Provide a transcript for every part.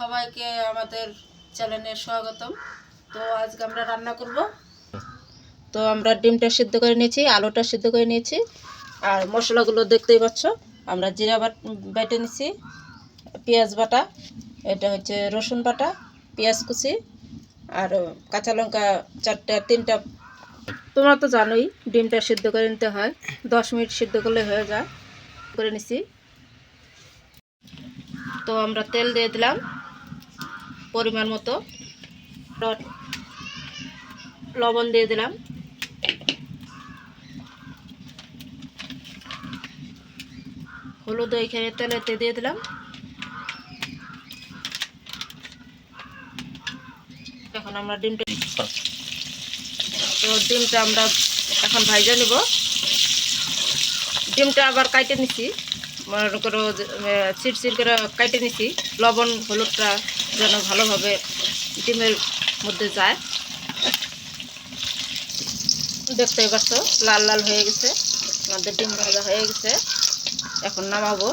সবাইকে আমাদের চ্যানেলে স্বাগতম। তো আজকে আমরা রান্না করব। তো আমরা ডিমটা সিদ্ধ করে নিয়েছি, আলুটা সিদ্ধ করে নিয়েছি, আর মশলাগুলো দেখতেই পাচ্ছ। আমরা জিরা বেটে নিয়েছি পেঁয়াজ বাটা, এটা হচ্ছে রসুন বাটা, পেঁয়াজ কুচি, আর কাঁচা লঙ্কা চারটা, তিনটা। তোমরা তো জানোই, ডিমটা সিদ্ধ করে নিতে হয়। দশ মিনিট সিদ্ধ করলে হয়ে যায়। করে নিছি। তো আমরা তেল দিয়ে দিলাম পরিমাণ মতো। লবণ দিয়ে দিলাম। হলুদ ওইখানে তেলেতে দিয়ে দিলাম। এখন আমরা ডিমটা তো ডিমটা আমরা এখন ভাইজা নিব। ডিমটা আবার কাইটে নিছি। মনে করো চিরচির করে কাইটে নিছি। লবণ, হলুদটা যেন ভালোভাবে ডিমের মধ্যে যায়। দেখতেই পাচ্ছ লাল লাল হয়ে গেছে। আমাদের ডিম ভাজা হয়ে গেছে। এখন নামাবো।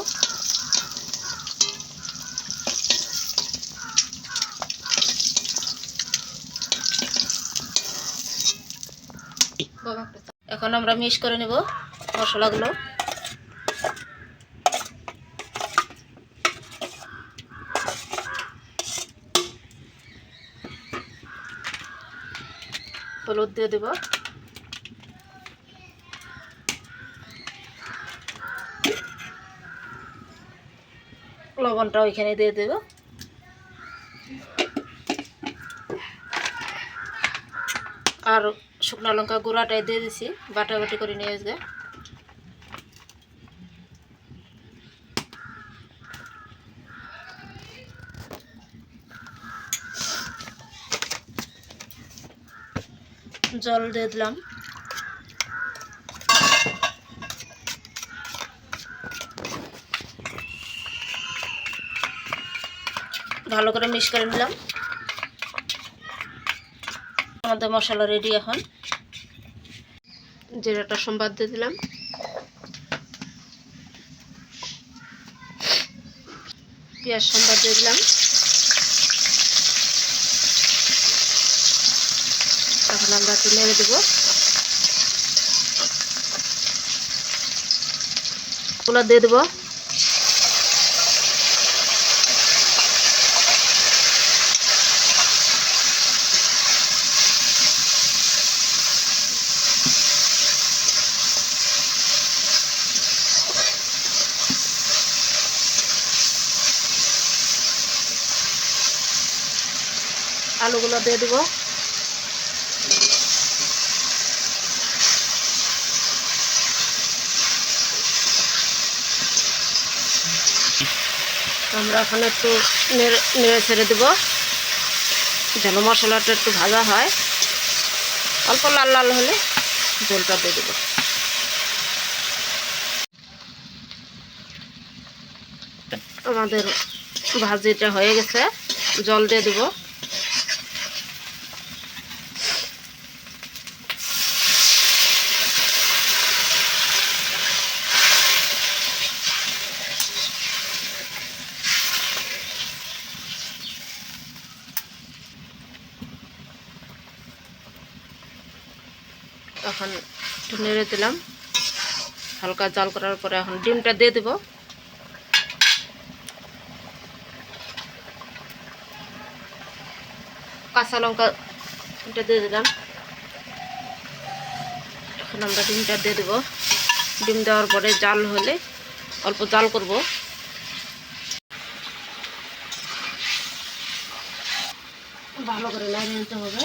এখন আমরা মিক্স করে নেব মশলাগুলো। হলুদ দিয়ে দেব। লবণটা ওইখানে দিয়ে দেব। আর শুকনো লঙ্কা গুঁড়াটাই দিয়ে দিছি বাটা বাটি করে নিয়ে আসবে। জল দিয়ে দিলাম। ভালো করে মিক্স করে নিলাম। আমাদের মশলা রেডি এখন। জিরাটা সম্বাদ দিয়ে দিলাম। পেঁয়াজ সম্বাদ দিয়ে দিলাম। এখন আমরা একটু নেড়ে দেবো। গুলো দিয়ে দেবো। আলুগুলো দিয়ে দেবো। আমরা এখন একটু নেড়ে নেড়ে ছেড়ে দেবো। যেন মশলাটা একটু ভাজা হয়। অল্প লাল লাল হলে জলটা দিয়ে দেবো। আমাদের ভাজিটা হয়ে গেছে। জল দিয়ে দেবো। এখন একটু নেড়ে দিলাম। হালকা জাল করার পরে এখন ডিমটা দিয়ে দেব। কাঁচা লঙ্কা এটা দিয়ে দিলাম। এখন আমরা ডিমটা দিয়ে দেবো। ডিম দেওয়ার পরে জাল হলে অল্প জাল করব। ভালো করে লাগিয়ে নিতে হবে।